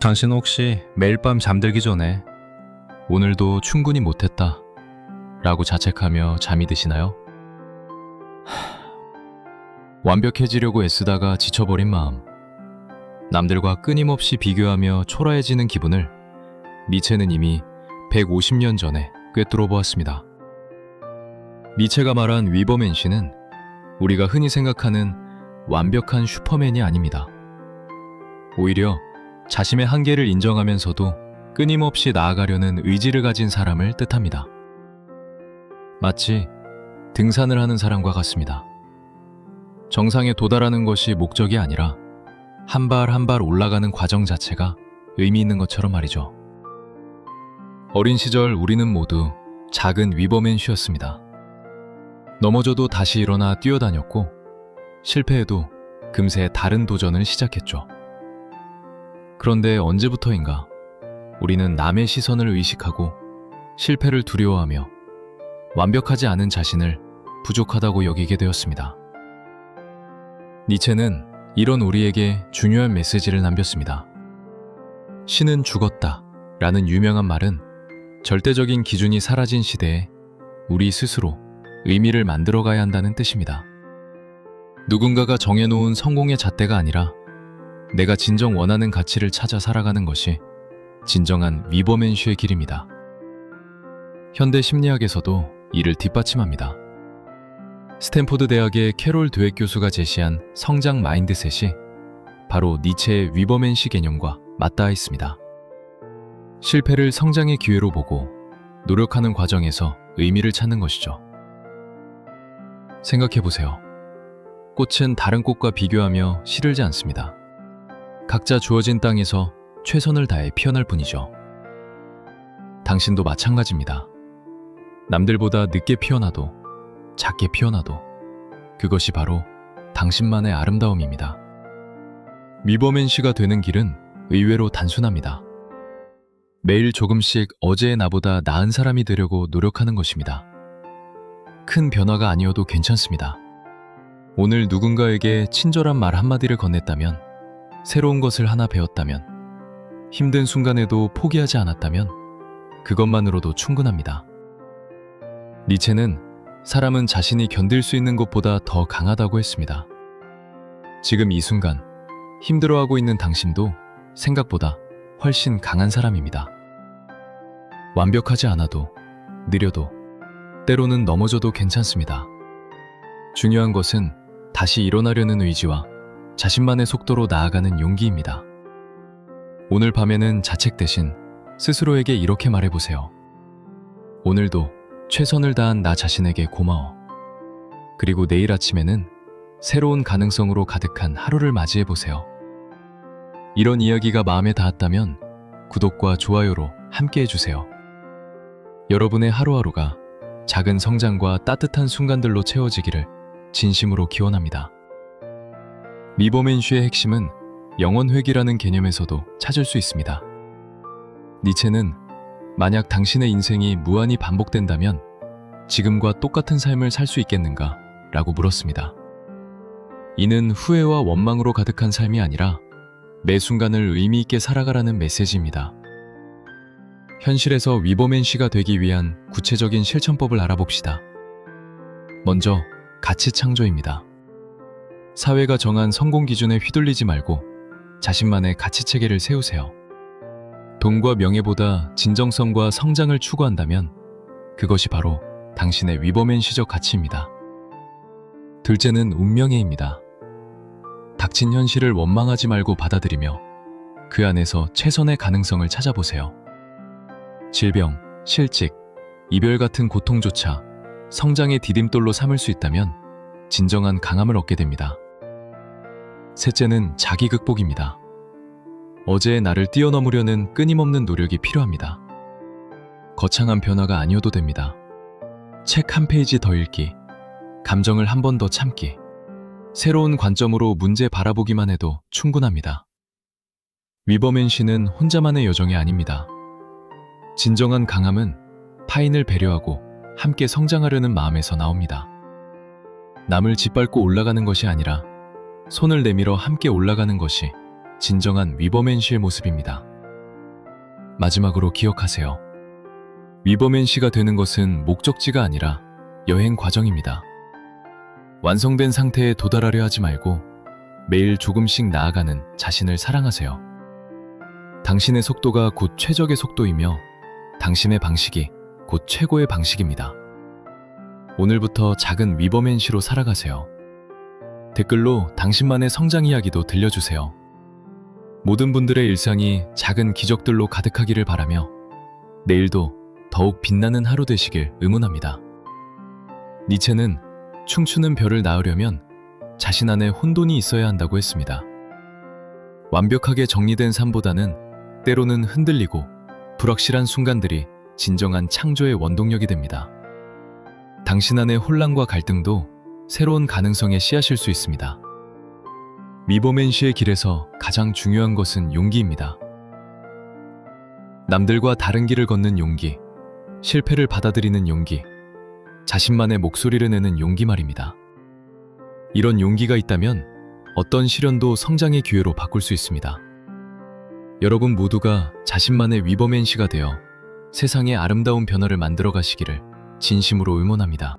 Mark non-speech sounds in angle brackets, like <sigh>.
당신 혹시 매일 밤 잠들기 전에 오늘도 충분히 못했다 라고 자책하며 잠이 드시나요? 하... <sighs> 완벽해지려고 애쓰다가 지쳐버린 마음 남들과 끊임없이 비교하며 초라해지는 기분을 니체는 이미 150년 전에 꿰뚫어 보았습니다. 니체가 말한 위버맨 씨는 우리가 흔히 생각하는 완벽한 슈퍼맨이 아닙니다. 오히려 자신의 한계를 인정하면서도 끊임없이 나아가려는 의지를 가진 사람을 뜻합니다. 마치 등산을 하는 사람과 같습니다. 정상에 도달하는 것이 목적이 아니라 한 발 한 발 올라가는 과정 자체가 의미 있는 것처럼 말이죠. 어린 시절 우리는 모두 작은 위버맨쉬였습니다. 넘어져도 다시 일어나 뛰어다녔고 실패해도 금세 다른 도전을 시작했죠. 그런데 언제부터인가 우리는 남의 시선을 의식하고 실패를 두려워하며 완벽하지 않은 자신을 부족하다고 여기게 되었습니다. 니체는 이런 우리에게 중요한 메시지를 남겼습니다. 신은 죽었다 라는 유명한 말은 절대적인 기준이 사라진 시대에 우리 스스로 의미를 만들어가야 한다는 뜻입니다. 누군가가 정해놓은 성공의 잣대가 아니라 내가 진정 원하는 가치를 찾아 살아가는 것이 진정한 위버맨쉬의 길입니다. 현대 심리학에서도 이를 뒷받침합니다. 스탠포드 대학의 캐롤 드웨 교수가 제시한 성장 마인드셋이 바로 니체의 위버맨시 개념과 맞닿아 있습니다. 실패를 성장의 기회로 보고 노력하는 과정에서 의미를 찾는 것이죠. 생각해 보세요. 꽃은 다른 꽃과 비교하며 시들지 않습니다. 각자 주어진 땅에서 최선을 다해 피어날 뿐이죠. 당신도 마찬가지입니다. 남들보다 늦게 피어나도 작게 피어나도 그것이 바로 당신만의 아름다움입니다. 미버맨 씨가 되는 길은 의외로 단순합니다. 매일 조금씩 어제의 나보다 나은 사람이 되려고 노력하는 것입니다. 큰 변화가 아니어도 괜찮습니다. 오늘 누군가에게 친절한 말 한마디를 건넸다면, 새로운 것을 하나 배웠다면, 힘든 순간에도 포기하지 않았다면, 그것만으로도 충분합니다. 니체는 사람은 자신이 견딜 수 있는 것보다 더 강하다고 했습니다. 지금 이 순간, 힘들어하고 있는 당신도 생각보다 훨씬 강한 사람입니다. 완벽하지 않아도, 느려도, 때로는 넘어져도 괜찮습니다. 중요한 것은 다시 일어나려는 의지와 자신만의 속도로 나아가는 용기입니다. 오늘 밤에는 자책 대신 스스로에게 이렇게 말해보세요. 오늘도 최선을 다한 나 자신에게 고마워. 그리고 내일 아침에는 새로운 가능성으로 가득한 하루를 맞이해보세요. 이런 이야기가 마음에 닿았다면 구독과 좋아요로 함께 해주세요. 여러분의 하루하루가 작은 성장과 따뜻한 순간들로 채워지기를 진심으로 기원합니다. 리버맨쉬의 핵심은 영원회귀라는 개념에서도 찾을 수 있습니다. 니체는 만약 당신의 인생이 무한히 반복된다면 지금과 똑같은 삶을 살 수 있겠는가? 라고 물었습니다. 이는 후회와 원망으로 가득한 삶이 아니라 매 순간을 의미 있게 살아가라는 메시지입니다. 현실에서 위버맨 씨가 되기 위한 구체적인 실천법을 알아봅시다. 먼저 가치 창조입니다. 사회가 정한 성공 기준에 휘둘리지 말고 자신만의 가치 체계를 세우세요. 돈과 명예보다 진정성과 성장을 추구한다면 그것이 바로 당신의 위버맨 시적 가치입니다. 둘째는 운명의입니다. 닥친 현실을 원망하지 말고 받아들이며 그 안에서 최선의 가능성을 찾아보세요. 질병, 실직, 이별 같은 고통조차 성장의 디딤돌로 삼을 수 있다면 진정한 강함을 얻게 됩니다. 셋째는 자기 극복입니다. 어제의 나를 뛰어넘으려는 끊임없는 노력이 필요합니다. 거창한 변화가 아니어도 됩니다. 책 한 페이지 더 읽기, 감정을 한 번 더 참기, 새로운 관점으로 문제 바라보기만 해도 충분합니다. 위버맨 씨는 혼자만의 여정이 아닙니다. 진정한 강함은 타인을 배려하고 함께 성장하려는 마음에서 나옵니다. 남을 짓밟고 올라가는 것이 아니라 손을 내밀어 함께 올라가는 것이 진정한 위버맨 씨의 모습입니다. 마지막으로 기억하세요. 위버맨 씨가 되는 것은 목적지가 아니라 여행 과정입니다. 완성된 상태에 도달하려 하지 말고 매일 조금씩 나아가는 자신을 사랑하세요. 당신의 속도가 곧 최적의 속도이며 당신의 방식이 곧 최고의 방식입니다. 오늘부터 작은 위버맨 씨로 살아가세요. 댓글로 당신만의 성장 이야기도 들려주세요. 모든 분들의 일상이 작은 기적들로 가득하기를 바라며 내일도 더욱 빛나는 하루 되시길 응원합니다. 니체는 춤추는 별을 낳으려면 자신 안에 혼돈이 있어야 한다고 했습니다. 완벽하게 정리된 삶보다는 때로는 흔들리고 불확실한 순간들이 진정한 창조의 원동력이 됩니다. 당신 안의 혼란과 갈등도 새로운 가능성의 씨앗일 수 있습니다. 위버맨 씨의 길에서 가장 중요한 것은 용기입니다. 남들과 다른 길을 걷는 용기, 실패를 받아들이는 용기, 자신만의 목소리를 내는 용기 말입니다. 이런 용기가 있다면 어떤 시련도 성장의 기회로 바꿀 수 있습니다. 여러분 모두가 자신만의 위버맨 씨가 되어 세상에 아름다운 변화를 만들어 가시기를 진심으로 응원합니다.